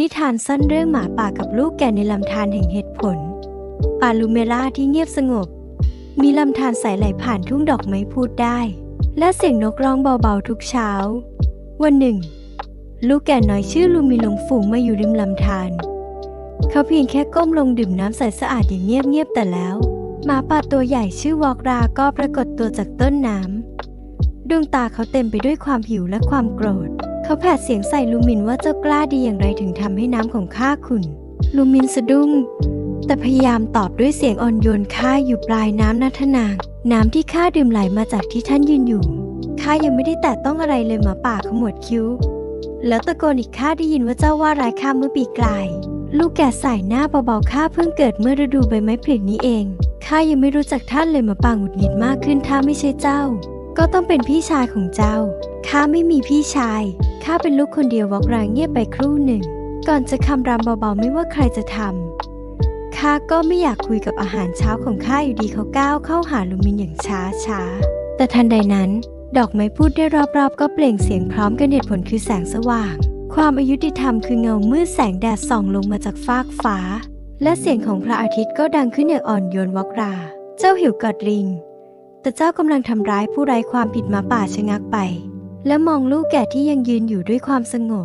นิทานสั้นเรื่องหมาป่ากับลูกแก่ในลำธารแห่งเหตุผล ป่าลูเมล่าที่เงียบสงบ มีลำธารใสไหลผ่านทุ่งดอกไม้พูดได้ และเสียงนกร้องเบาๆทุกเช้า วันหนึ่ง ลูกแก่น้อยชื่อลูมินหลงฝูงมาอยู่ริมลำธารเขาเพียงแค่ก้มลงดื่มน้ำใสสะอาดอย่างเงียบๆแต่แล้ว หมาป่าตัวใหญ่ชื่อวอกราก็ปรากฏตัวจากต้นน้ำดวงตาเขาเต็มไปด้วยความหิวและความโกรธ เขาแผดเสียงใส่ลูมินว่าเจ้ากล้าดีอย่างไรถึงทำให้น้ำของข้าขุ่น ลูมินสะดุ้ง แต่พยายามตอบด้วยเสียงอ่อนโยนข้าอยู่ปลายน้ำนะทนาง น้ำที่ข้าดื่มไหลมาจากที่ท่านยืนอยู่ข้ายังไม่ได้แตะต้องอะไรเลยหมาป่าขมวดคิ้ว แล้วตะโกนอีกข้าได้ยินว่าเจ้าว่าร้ายข้าเมื่อปีกลาย ลูกแก่ใส่หน้าเบาๆข้าเพิ่งเกิดเมื่อฤดูใบไม้ผลินี้เองข้ายังไม่รู้จักท่านเลยมาป่าหงุดหงิดมากขึ้นถ้าไม่ใช่เจ้า ก็ต้องเป็นพี่ชายของเจ้าข้าไม่มีพี่ชาย ข้าเป็นลูกคนเดียววอกรางเงียบไปครู่หนึ่ง ก่อนจะคำรำเบาๆไม่ว่าใครจะทำข้าก็ไม่อยากคุยกับอาหารเช้าของข้าอยู่ดีเขาก้าวเข้าหาลูมินอย่างช้าช้าๆแต่ทันใดนั้น ดอกไม้พูดได้รอบๆ ก็เปล่งเสียงพร้อมกันเหตุผลคือแสงสว่าง ความอายุติธรรมคือเงามืดแสงแดดส่องลงมาจากฟากฟ้า และเสียงของพระอาทิตย์ก็ดังขึ้นอย่างอ่อนโยนวอกรา เจ้าหิวกอดลิงแต่เจ้ากำลังทำร้ายผู้ไร้ความผิดมาป่าชะงักไป และมองลูกแก่ที่ยังยืนอยู่ด้วยความสงบ